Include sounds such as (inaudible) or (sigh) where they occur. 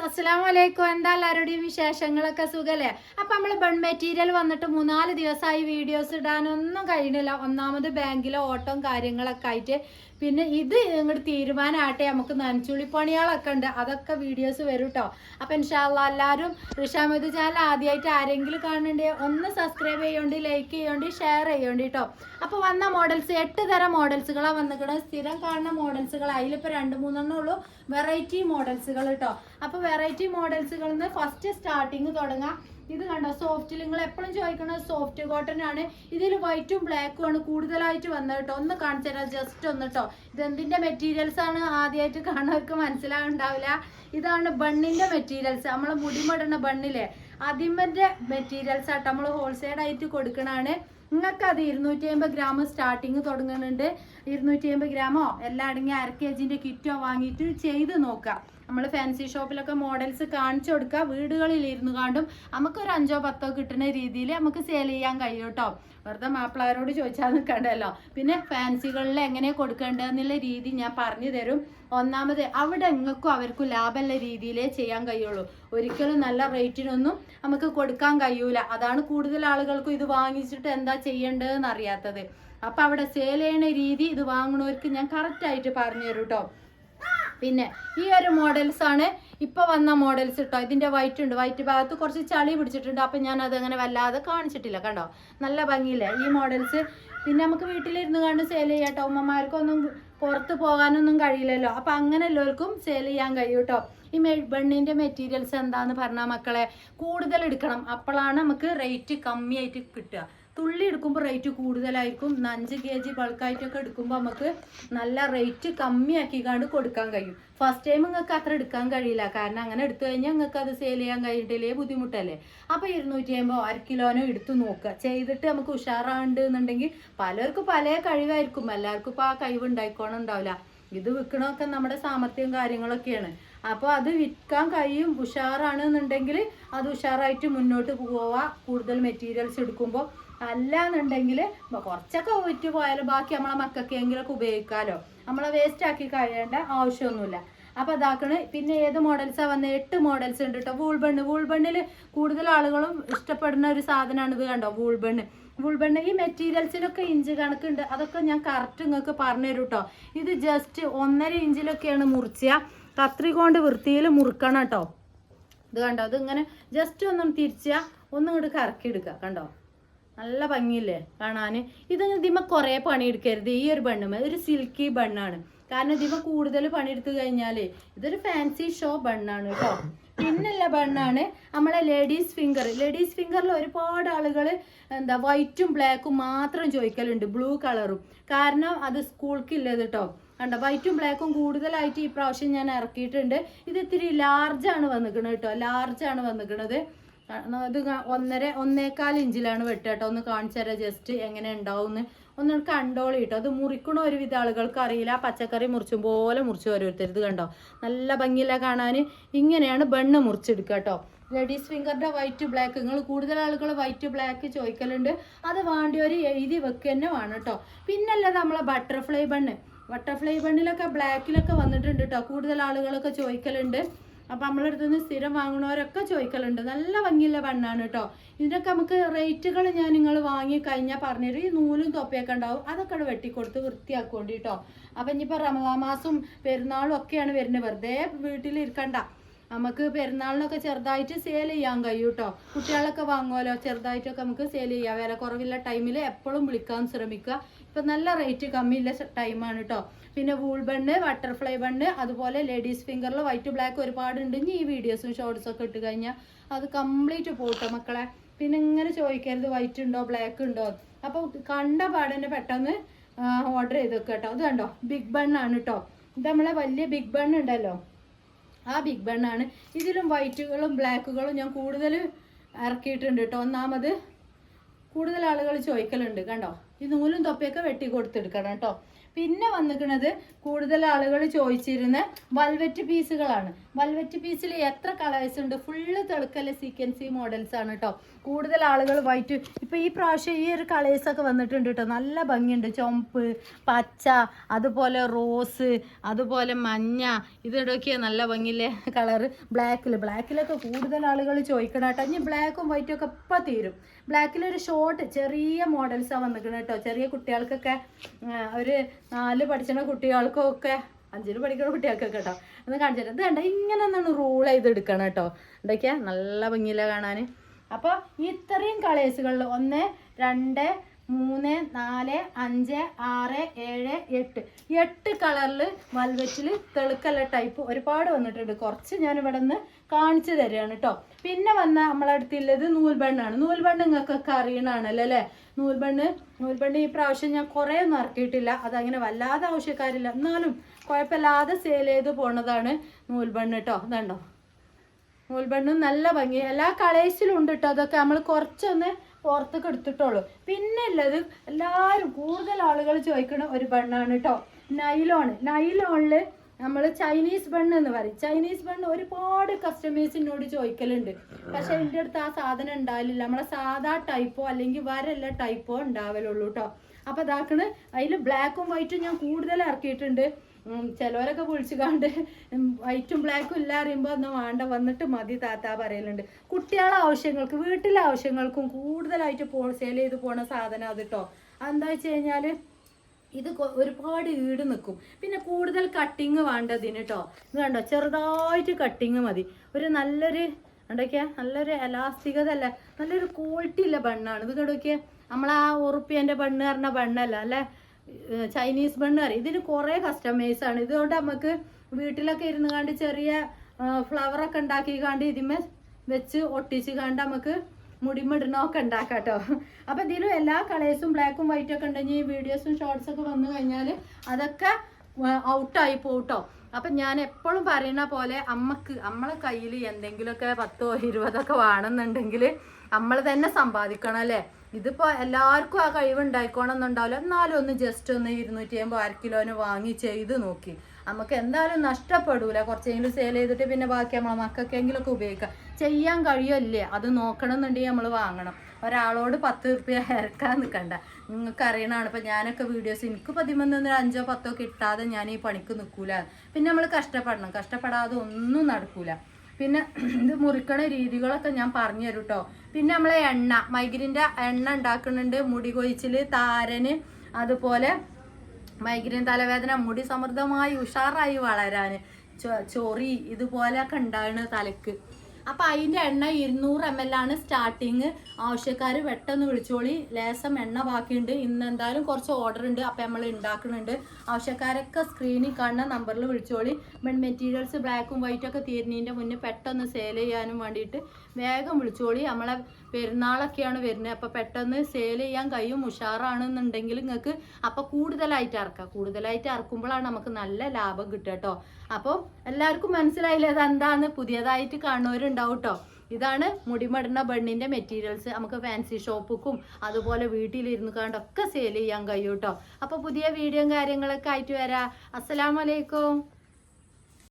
Guys അസ്സലാമു അലൈക്കും എന്താ എല്ലാവരുടെയും വിശേഷങ്ങളൊക്കെ സുഖല്ലേ? അപ്പം നമ്മൾ ബൺ മെറ്റീരിയൽ വന്നിട്ട് മൂന്നാൽ ദിവസമായി വീഡിയോസ് ഇടാനൊന്നും കഴിയണില്ല ഒന്നാമത് ബാങ്കിലെ ഓട്ടം കാര്യങ്ങളൊക്കെ ആയിട്ട് പിന്നെ ഇത് ഇങ്ങോട്ട് തീരുമാനമാട്ടെ നമുക്ക് നനച്ചുള്ളി പണികളൊക്കെ ഉണ്ട്. അതൊക്കെ വീഡിയോസ് വരും കേട്ടോ അപ്പൊ ഇൻഷാല്ല എല്ലാവരും ഋഷാമത് ചാനൽ ആദ്യമായിട്ട് ആരെങ്കിലും കാണണ്ടേ ഒന്ന് സബ്സ്ക്രൈബ് ചെയ്യോണ്ട് ലൈക്ക് ചെയ്യോണ്ട് ഷെയർ ചെയ്യോണ്ട് കേട്ടോ അപ്പൊ വന്ന മോഡൽസ് എട്ട് തരം മോഡൽസുകളാണ് വന്നിട്ട് സ്ഥിരം കാണുന്ന മോഡൽസുകൾ അതിലിപ്പോൾ രണ്ട് മൂന്നെണ്ണം ഉള്ളൂ. വെറൈറ്റി മോഡൽസുകൾ കേട്ടോ അപ്പൊ വെറൈറ്റി മോഡൽസുകളിൽ നിന്ന് ഫസ്റ്റ് സ്റ്റാർട്ടിങ് തുടങ്ങാം. ഇത് കണ്ടോ? സോഫ്റ്റിൽ നിങ്ങൾ എപ്പോഴും ചോദിക്കുന്നത് സോഫ്റ്റ് കോട്ടൺ ആണ്. ഇതിൽ വൈറ്റും ബ്ലാക്കും ആണ് കൂടുതലായിട്ട് വന്നത് കേട്ടോ ഒന്ന് കാണിച്ചു തരാം ജസ്റ്റ് ഒന്ന് കേട്ടോ ഇതെന്തിന്റെ മെറ്റീരിയൽസ് ആണ് ആദ്യമായിട്ട് കാണുന്നവർക്ക് മനസ്സിലാവുണ്ടാവില്ല. ഇതാണ് ബണ്ണിന്റെ മെറ്റീരിയൽസ് നമ്മൾ മുടിമടുന്ന ബണ്ണിലെ അതിമന്റെ മെറ്റീരിയൽസ് ആട്ടോ നമ്മൾ ഹോൾസെയിൽ ആയിട്ട് കൊടുക്കണാണ്. നിങ്ങൾക്ക് അത് ഇരുന്നൂറ്റി അമ്പത് ഗ്രാം സ്റ്റാർട്ടിങ് തുടങ്ങുന്നുണ്ട് ഇരുന്നൂറ്റി അമ്പത് ഗ്രാമോ എല്ലാം അടങ്ങി അര കെ ജിന്റെ കിറ്റോ വാങ്ങിയിട്ട് ചെയ്ത് നോക്കാം. നമ്മൾ ഫാൻസി ഷോപ്പിലൊക്കെ മോഡൽസ് കാണിച്ചു കൊടുക്കുക വീടുകളിൽ ഇരുന്ന് കാണ്ടും നമുക്കൊരു അഞ്ചോ പത്തോ കിട്ടുന്ന രീതിയിൽ നമുക്ക് സെയിൽ ചെയ്യാൻ കഴിയും കേട്ടോ വെറുതെ മാപ്പിളാരോട് ചോദിച്ചാൽ നിൽക്കണ്ടല്ലോ പിന്നെ ഫാൻസികളിൽ എങ്ങനെ കൊടുക്കേണ്ടതെന്നുള്ള രീതി ഞാൻ പറഞ്ഞു തരും. ഒന്നാമത് അവിടെ എങ്ങൾക്കും അവർക്കും ലാഭമുള്ള രീതിയിലേ ചെയ്യാൻ കഴിയുള്ളൂ. ഒരിക്കലും നല്ല റേറ്റിനൊന്നും നമുക്ക് കൊടുക്കാൻ കഴിയൂല. അതാണ് കൂടുതൽ ആളുകൾക്കും ഇത് വാങ്ങിച്ചിട്ട് എന്താ ചെയ്യേണ്ടതെന്ന് അറിയാത്തത്. അപ്പം അവിടെ സെയിൽ ചെയ്യണ രീതി ഇത് വാങ്ങണവർക്ക് ഞാൻ കറക്റ്റായിട്ട് പറഞ്ഞു തരും കേട്ടോ പിന്നെ ഈ ഒരു മോഡൽസ് ആണ് ഇപ്പൊ വന്ന മോഡൽസ് കേട്ടോ ഇതിന്റെ വൈറ്റ് ഉണ്ട്. വൈറ്റ് ഭാഗത്ത് കുറച്ച് ചളി പിടിച്ചിട്ടുണ്ട്. അപ്പൊ ഞാൻ അത് അങ്ങനെ വല്ലാതെ കാണിച്ചിട്ടില്ല കണ്ടോ? നല്ല ഭംഗിയില്ലേ ഈ മോഡൽസ് പിന്നെ നമുക്ക് വീട്ടിലിരുന്ന് കണ്ട് സെയിൽ ചെയ്യാം കേട്ടോ ഉമ്മമാർക്കൊന്നും പുറത്ത് പോകാനൊന്നും കഴിയില്ലല്ലോ. അപ്പൊ അങ്ങനെ എല്ലാവർക്കും സെയിൽ ചെയ്യാൻ കഴിയും കേട്ടോ ഈ മെ ബണ്ണിന്റെ മെറ്റീരിയൽസ് എന്താണെന്ന് പറഞ്ഞാൽ മക്കളെ കൂടുതൽ എടുക്കണം. അപ്പോഴാണ് നമുക്ക് റേറ്റ് കമ്മിയായിട്ട് കിട്ടുക. തുള്ളി എടുക്കുമ്പോൾ റേറ്റ് കൂടുതലായിരിക്കും. അഞ്ച് കെ ജി ബൾക്കായിട്ടൊക്കെ എടുക്കുമ്പോൾ നമുക്ക് നല്ല റേറ്റ് കമ്മിയാക്കി കമ്മിയാക്കിക്കാണ്ട് കൊടുക്കാൻ കഴിയും. ഫസ്റ്റ് ടൈം നിങ്ങൾക്ക് അത്ര എടുക്കാൻ കഴിയില്ല. കാരണം അങ്ങനെ എടുത്തു കഴിഞ്ഞാൽ നിങ്ങൾക്ക് അത് സെയിൽ ചെയ്യാൻ കഴിഞ്ഞിട്ടില്ലേ ബുദ്ധിമുട്ടല്ലേ? അപ്പോൾ ഇരുന്നൂറ്റി അമ്പോ അര കിലോനോ എടുത്ത് നോക്കുക. ചെയ്തിട്ട് നമുക്ക് ഉഷാറാണ്ട് എന്നുണ്ടെങ്കിൽ പലർക്കും പല കഴിവായിരിക്കും. എല്ലാവർക്കും ഇപ്പോൾ ആ കഴിവ് ഉണ്ടായിക്കോണം ഉണ്ടാവില്ല. ഇത് വിൽക്കണമൊക്കെ നമ്മുടെ സാമർത്ഥ്യം കാര്യങ്ങളൊക്കെയാണ്. അപ്പോൾ അത് വിൽക്കാൻ കഴിയും ഉഷാറാണ് എന്നുണ്ടെങ്കിൽ അത് ഉഷാറായിട്ട് മുന്നോട്ട് പോവുക കൂടുതൽ മെറ്റീരിയൽസ് എടുക്കുമ്പോൾ അല്ല എന്നുണ്ടെങ്കിൽ കുറച്ചൊക്കെ വിറ്റ് പോയാലും ബാക്കി നമ്മളെ മക്കൾക്കെങ്കിലൊക്കെ ഉപയോഗിക്കാലോ. നമ്മളെ വേസ്റ്റ് ആക്കി കഴിയേണ്ട ആവശ്യമൊന്നുമില്ല. അപ്പോൾ അതാക്കണ്. പിന്നെ ഏത് മോഡൽസാണ് വന്നത് എട്ട് മോഡൽസ് ഉണ്ട് കേട്ടോ വൂൾ ബണ്ണ് വൂൾ കൂടുതൽ ആളുകളും ഇഷ്ടപ്പെടുന്ന ഒരു സാധനമാണ് ഇത് കണ്ടോ? വൂൾ ബണ്ണ് വൂൾ ബണ്ണ് ഈ മെറ്റീരിയൽസിനൊക്കെ ഇഞ്ച് കണക്കുണ്ട്. അതൊക്കെ ഞാൻ കറക്റ്റ് നിങ്ങൾക്ക് പറഞ്ഞു തരും കേട്ടോ ഇത് ജസ്റ്റ് ഒന്നര ഇഞ്ചിലൊക്കെയാണ് മുറിച്ച. കത്രി കൊണ്ട് വൃത്തിയിൽ മുറുക്കണം കേട്ടോ ഇത് കണ്ടോ? ഇത് ഇങ്ങനെ ജസ്റ്റ് ഒന്നും തിരിച്ചാ ഒന്നും ഇങ്ങോട്ട് കറക്കി എടുക്കുക കണ്ടോ? നല്ല ഭംഗിയില്ലേ കാണാൻ. ഇത് ഇതിമ കുറേ പണിയെടുക്കരുത്. ഈ ഒരു ബണ്ണുമ ഒരു സിൽക്കി ബണ്ണാണ്. കാരണം ഇതിമ കൂടുതൽ പണിയെടുത്ത് കഴിഞ്ഞാലേ ഇതൊരു ഫാൻസി ഷോ ബണ്ണാണ് കേട്ടോ. പിന്നല്ല ബണ്ണാണ് നമ്മളെ ലേഡീസ് ഫിംഗർ ലേഡീസ് ഫിംഗറിൽ ഒരുപാട് ആളുകൾ എന്താ വൈറ്റും ബ്ലാക്കും മാത്രം ചോദിക്കലുണ്ട് ബ്ലൂ കളറും കാരണം അത് സ്കൂൾക്കില്ലത് കേട്ടോ കണ്ടോ വൈറ്റും ബ്ലാക്കും കൂടുതലായിട്ട് ഈ പ്രാവശ്യം ഞാൻ ഇറക്കിയിട്ടുണ്ട്. ഇത് ഇത്തിരി ലാർജാണ് വന്നിക്കണത് കേട്ടോ ലാർജാണ് വന്നിക്കണത്. ഇത് കാ- ഒന്നര ഒന്നേക്കാൽ ഇഞ്ചിലാണ് വെട്ടുക കേട്ടോ. ഒന്ന് കാണിച്ചു തരാം ജസ്റ്റ് എങ്ങനെ ഉണ്ടാവും ഒന്ന് കണ്ടോളി കേട്ടോ. അത് മുറിക്കണ ഒരുവിധ ആളുകൾക്ക് അറിയില്ല. പച്ചക്കറി മുറിച്ചും പോലെ മുറിച്ച് ഓരോരുത്തർ. ഇത് കണ്ടോ? നല്ല ഭംഗിയില്ല കാണാൻ. ഇങ്ങനെയാണ് ബണ്ണ് മുറിച്ചെടുക്കുക കേട്ടോ. ലേഡീസ് ഫിംഗറിന്റെ വൈറ്റ് ബ്ലാക്ക് നിങ്ങൾ കൂടുതൽ ആളുകൾ വൈറ്റ് ബ്ലാക്ക് ചോദിക്കലുണ്ട്. അത് വേണ്ടിയൊരു എഴുതി വെക്കുക തന്നെ വേണം കേട്ടോ. പിന്നല്ല നമ്മളെ ബട്ടർഫ്ലൈ ബണ്ണ്. ബട്ടർഫ്ലൈ ബണ്ണിലൊക്കെ ബ്ലാക്കിലൊക്കെ വന്നിട്ടുണ്ട് കേട്ടോ. കൂടുതൽ ആളുകളൊക്കെ ചോദിക്കലുണ്ട്. അപ്പം നമ്മളടുത്ത് നിന്ന് സ്ഥിരം വാങ്ങണവരൊക്കെ ചോദിക്കലുണ്ട്. നല്ല ഭംഗിയുള്ള ബണ്ണാണ് കേട്ടോ ഇതിനൊക്കെ നമുക്ക് റേറ്റുകൾ ഞാൻ നിങ്ങൾ വാങ്ങി കഴിഞ്ഞാൽ പറഞ്ഞൊരു. ഈ നൂലും തൊപ്പയൊക്കെ ഉണ്ടാവും. അതൊക്കെ അവിടെ വെട്ടിക്കൊടുത്ത് വൃത്തിയാക്കുകൊണ്ട് കേട്ടോ അപ്പം ഇനിയിപ്പോൾ റമദാ മാസം പെരുന്നാളും ഒക്കെയാണ് വരുന്നത്. വെറുതെ വീട്ടിലിരിക്കണ്ട നമുക്ക് പെരുന്നാളിനൊക്കെ ചെറുതായിട്ട് സെയിൽ ചെയ്യാൻ കഴിയും കേട്ടോ കുട്ടികളൊക്കെ വാങ്ങുമല്ലോ ചെറുതായിട്ടൊക്കെ നമുക്ക് സെയിൽ ചെയ്യാം. വില കുറവില്ല ടൈമിൽ എപ്പോഴും വിളിക്കാൻ ശ്രമിക്കുക. ഇപ്പം നല്ല റേറ്റ് കമ്മിയുള്ള ടൈമാണ് കേട്ടോ പിന്നെ വൂൾ ബണ്ണ് ബട്ടർഫ്ലൈ ബണ്ണ് അതുപോലെ ലേഡീസ് ഫിംഗറിൽ വൈറ്റ് ബ്ലാക്ക് ഒരുപാടുണ്ട്. ഇനി ഈ വീഡിയോസും ഷോർട്സും ഒക്കെ ഇട്ട് കഴിഞ്ഞാൽ അത് കംപ്ലീറ്റ് പോട്ടോ മക്കളെ. പിന്നെ ഇങ്ങനെ ചോദിക്കരുത് വൈറ്റ് ഉണ്ടോ ബ്ലാക്ക് ഉണ്ടോ? അപ്പോൾ കണ്ട പാടന്നെ പെട്ടെന്ന് ഓർഡർ ചെയ്ത് വെക്കുക കേട്ടോ ഇത് കണ്ടോ? ബിഗ് ബണ്ണാണ് കേട്ടോ ഇത് നമ്മളെ വലിയ ബിഗ് ബണ്ണ് ഉണ്ടല്ലോ. ആ ബിഗ് ബണ്ണാണ് ഇതിലും വൈറ്റുകളും ബ്ലാക്കുകളും ഞാൻ കൂടുതൽ ഇറക്കിയിട്ടുണ്ട് കേട്ടോ ഒന്നാമത് കൂടുതൽ ആളുകൾ ചോദിക്കലുണ്ട് കണ്ടോ? ഈ നൂലും തൊപ്പിയൊക്കെ വെട്ടി കൊടുത്തെടുക്കണം കേട്ടോ. പിന്നെ വന്നിക്കണത് കൂടുതൽ ആളുകൾ ചോദിച്ചിരുന്ന വൽവെറ്റ് പീസുകളാണ് വൽവെറ്റ് പീസിൽ എത്ര കളേഴ്സ് ഉണ്ട്? ഫുള്ള് തെളുക്കല്ല സീക്വൻസി മോഡൽസ് ആണ് കേട്ടോ കൂടുതൽ ആളുകൾ വൈറ്റ് ഇപ്പൊ ഈ പ്രാവശ്യം ഈ ഒരു കളേഴ്സ് ഒക്കെ വന്നിട്ടുണ്ട് കേട്ടോ നല്ല ഭംഗിയുണ്ട്. ചുമപ്പ് പച്ച അതുപോലെ റോസ് അതുപോലെ മഞ്ഞ. ഇതൊക്കെ നല്ല ഭംഗിയിലെ കളറ് ബ്ലാക്കിൽ ബ്ലാക്കിലൊക്കെ കൂടുതൽ ആളുകൾ ചോദിക്കണം കേട്ടോ. ഇനി ബ്ലാക്കും വൈറ്റും ഒക്കെ ഇപ്പം തീരും. ബ്ലാക്കിലൊരു ഷോർട്ട് ചെറിയ മോഡൽസാണ് വന്നിരിക്കുന്നത് കേട്ടോ ചെറിയ കുട്ടികൾക്കൊക്കെ ഒരു നാല് പഠിച്ചിന കുട്ടികൾക്കൊക്കെ അഞ്ചിൽ പഠിക്കുന്ന കുട്ടികൾക്കൊക്കെ കേട്ടോ ഒന്ന് കാണിച്ചിട്ട് ഇത് കണ്ട? ഇങ്ങനെ ഒന്നാണ് റൂൾ ചെയ്തെടുക്കണം കേട്ടോ എന്തൊക്കെയാ? നല്ല ഭംഗിയില്ല കാണാൻ. അപ്പോൾ ഇത്രയും കളേഴ്സുകളിൽ ഒന്ന് രണ്ട് മൂന്ന് നാല് അഞ്ച് ആറ് ഏഴ് എട്ട്. എട്ട് കളറിൽ വൽവെറ്റിൽ തെളുക്കല്ല ടൈപ്പ് ഒരുപാട് വന്നിട്ടുണ്ട്. കുറച്ച് ഞാൻ ഇവിടെ നിന്ന് കാണിച്ചു തരികയാണ് കേട്ടോ പിന്നെ വന്ന നമ്മളെ അടുത്തുള്ളത് നൂൽബണ്ണാണ്. നൂൽബണ്ണ് നിങ്ങൾക്കൊക്കെ അറിയണാണല്ലോ അല്ലേ? നൂൽബണ്ണ് നൂൽബണ്ണ് ഈ പ്രാവശ്യം ഞാൻ കുറേ ഒന്നും ഇറക്കിയിട്ടില്ല. അതങ്ങനെ വല്ലാതെ ആവശ്യക്കാരില്ല. എന്നാലും കുഴപ്പമില്ലാതെ സെയിൽ ചെയ്ത് പോണതാണ് നൂൽബണ്ണ് കേട്ടോ ഇതുണ്ടോ? നൂൽബണ്ണും നല്ല ഭംഗി. എല്ലാ കളേഴ്സിലും ഉണ്ട് കേട്ടോ അതൊക്കെ നമ്മൾ കുറച്ചൊന്ന് പുറത്തേക്ക് എടുത്തിട്ടുള്ളൂ പിന്നെ ഉള്ളത് എല്ലാവരും കൂടുതൽ ആളുകൾ ചോദിക്കുന്ന ഒരു ബണ്ണാണ് കേട്ടോ നൈലോൺ നൈലോണിൽ നമ്മൾ ചൈനീസ് ബണ്ണ് എന്ന് പറയും. ചൈനീസ് ബണ്ണ് ഒരുപാട് കസ്റ്റമേഴ്സിനോട് ചോദിക്കലുണ്ട്. പക്ഷെ എന്റെ അടുത്ത് ആ സാധനം ഉണ്ടാവില്ല നമ്മളെ സാധാ ടൈപ്പോ അല്ലെങ്കിൽ വരല്ല ടൈപ്പോ ഉണ്ടാവലുള്ളൂ കേട്ടോ അപ്പൊ ഇതാക്കണ് അതിൽ ബ്ലാക്കും വൈറ്റും ഞാൻ കൂടുതൽ ഇറക്കിയിട്ടുണ്ട്. ചിലവരൊക്കെ വിളിച്ചു കണ്ട് വൈറ്റും ബ്ലാക്കും ഇല്ല അറിയുമ്പോൾ ഒന്ന് വേണ്ട വന്നിട്ട് മതി താത്ത പറയലുണ്ട്. കുട്ടികളെ ആവശ്യങ്ങൾക്ക് വീട്ടിലെ ആവശ്യങ്ങൾക്കും കൂടുതലായിട്ട് പോ സെയിൽ ചെയ്ത് പോണ സാധനം അത് കേട്ടോ അതെന്താ വെച്ച് കഴിഞ്ഞാൽ ഇത് ഒരുപാട് ഈട് നിൽക്കും പിന്നെ കൂടുതൽ കട്ടിങ് വേണ്ടതിന് കേട്ടോ ഇത് കണ്ടോ? ചെറുതായിട്ട് കട്ടിങ് മതി. ഒരു നല്ലൊരു എന്തൊക്കെയാ നല്ലൊരു എലാസ്റ്റികത അല്ല നല്ലൊരു ക്വാളിറ്റി ഉള്ള ബണ്ണാണ്. ഇത് കേടൊക്കെ നമ്മളാ ഉറുപ്പ്യന്റെ ബണ്ണ് പറഞ്ഞ ബണ്ണല്ല അല്ലേ? ചൈനീസ് ബണ്ണ് പറയും. ഇതിന് കുറേ കസ്റ്റമേഴ്സ് ആണ്. ഇതുകൊണ്ട് നമുക്ക് വീട്ടിലൊക്കെ ഇരുന്ന് കണ്ട് ചെറിയ ഫ്ലവറൊക്കെ ഉണ്ടാക്കി കണ്ട് ഇതിമേ വെച്ച് ഒട്ടിച്ച് കണ്ട് നമുക്ക് മുടിമിടണമൊക്കെ ഉണ്ടാക്കാം കേട്ടോ അപ്പം ഇതിലും എല്ലാ കളേഴ്സും ബ്ലാക്കും വൈറ്റും ഒക്കെ ഉണ്ടെങ്കിൽ വീഡിയോസും ഷോർട്സ് ഒക്കെ വന്നു കഴിഞ്ഞാൽ അതൊക്കെ ഔട്ടായി പോട്ടോ അപ്പം ഞാൻ എപ്പോഴും പറയുന്ന പോലെ അമ്മയ്ക്ക് നമ്മളെ കയ്യിൽ എന്തെങ്കിലുമൊക്കെ പത്തോ ഇരുപതൊക്കെ വേണമെന്നുണ്ടെങ്കിൽ നമ്മൾ തന്നെ സമ്പാദിക്കണം അല്ലേ? ഇതിപ്പോൾ എല്ലാവർക്കും ആ കഴിവുണ്ടായിക്കോണം എന്നുണ്ടാവില്ല എന്നാലും ഒന്ന് ജസ്റ്റ് ഒന്ന് ഇരുന്നൂറ്റി അമ്പത് അര കിലോന് വാങ്ങി ചെയ്ത് നോക്കി. നമുക്ക് എന്തായാലും നഷ്ടപ്പെടൂല. കുറച്ചെങ്കിലും സെയിൽ ചെയ്തിട്ട് പിന്നെ ബാക്കി നമ്മളെ മക്കൾക്കെങ്കിലുമൊക്കെ ഉപയോഗിക്കാം. ചെയ്യാൻ കഴിയല്ലേ? അത് നോക്കണം എന്നുണ്ടെങ്കിൽ നമ്മൾ വാങ്ങണം. ഒരാളോട് പത്ത് റുപ്യ ഇറക്കാൻ നിൽക്കണ്ട നിങ്ങൾക്ക് അറിയണമാണ് ഇപ്പം ഞാനൊക്കെ വീഡിയോസ് എനിക്ക് പതിമൂന്ന് അഞ്ചോ പത്തോ കിട്ടാതെ ഞാൻ ഈ പണിക്ക് നിൽക്കൂല പിന്നെ നമ്മൾ കഷ്ടപ്പെടണം. കഷ്ടപ്പെടാതെ ഒന്നും നടക്കൂല. പിന്നെ (clears throat) ഇത് മുറിക്കണ രീതികളൊക്കെ ഞാൻ പറഞ്ഞു തരും കേട്ടോ പിന്നെ നമ്മളെ എണ്ണ മൈഗ്രീന്റെ എണ്ണ ഉണ്ടാക്കുന്നുണ്ട്. മുടി കൊഴിച്ചിൽ താരന് അതുപോലെ മൈഗ്രീൻ തലവേദന മുടി സമൃദ്ധമായി ഉഷാറായി വളരാൻ ചൊറി ഇതുപോലെയൊക്കെ ഉണ്ടാകുന്ന തലക്ക്. അപ്പം അതിന്റെ എണ്ണ ഇരുന്നൂറ് എം എൽ ആണ് സ്റ്റാർട്ടിങ് ആവശ്യക്കാർ പെട്ടെന്ന് വിളിച്ചോളി. ലേസം എണ്ണ ബാക്കിയുണ്ട്. ഇന്ന് എന്തായാലും കുറച്ച് ഓർഡർ ഉണ്ട്. അപ്പം നമ്മൾ ഉണ്ടാക്കുന്നുണ്ട് ആവശ്യക്കാരൊക്കെ സ്ക്രീനിൽ കാണുന്ന നമ്പറിൽ വിളിച്ചോളി. മെറ്റീരിയൽസ് ബ്ലാക്കും വൈറ്റും ഒക്കെ തീരുന്നതിന്റെ മുന്നേ പെട്ടെന്ന് സെയിൽ ചെയ്യാനും വേണ്ടിയിട്ട് വേഗം വിളിച്ചോളി. നമ്മളെ പെരുന്നാളൊക്കെയാണ് വരുന്നത്. അപ്പോൾ പെട്ടെന്ന് സെയിൽ ചെയ്യാൻ കഴിയും. ഉഷാറാണെന്നുണ്ടെങ്കിൽ നിങ്ങൾക്ക് അപ്പോൾ കൂടുതലായിട്ട് അറക്കാം. കൂടുതലായിട്ട് അറക്കുമ്പോഴാണ് നമുക്ക് നല്ല ലാഭം കിട്ടുക കേട്ടോ അപ്പോൾ എല്ലാവർക്കും മനസ്സിലായില്ലേ അതെന്താണ് പുതിയതായിട്ട് കാണുന്നവരുണ്ടാവും കേട്ടോ ഇതാണ് മുടിമടുന്ന ബണ്ണിന്റെ മെറ്റീരിയൽസ് നമുക്ക് ഫാൻസി ഷോപ്പുക്കും അതുപോലെ വീട്ടിലിരുന്ന് കണ്ടൊക്കെ സെയിൽ ചെയ്യാൻ കഴിയും കേട്ടോ അപ്പോൾ പുതിയ വീഡിയോയും കാര്യങ്ങളൊക്കെ ആയിട്ട് വരാം. അസ്സലാമലൈക്കും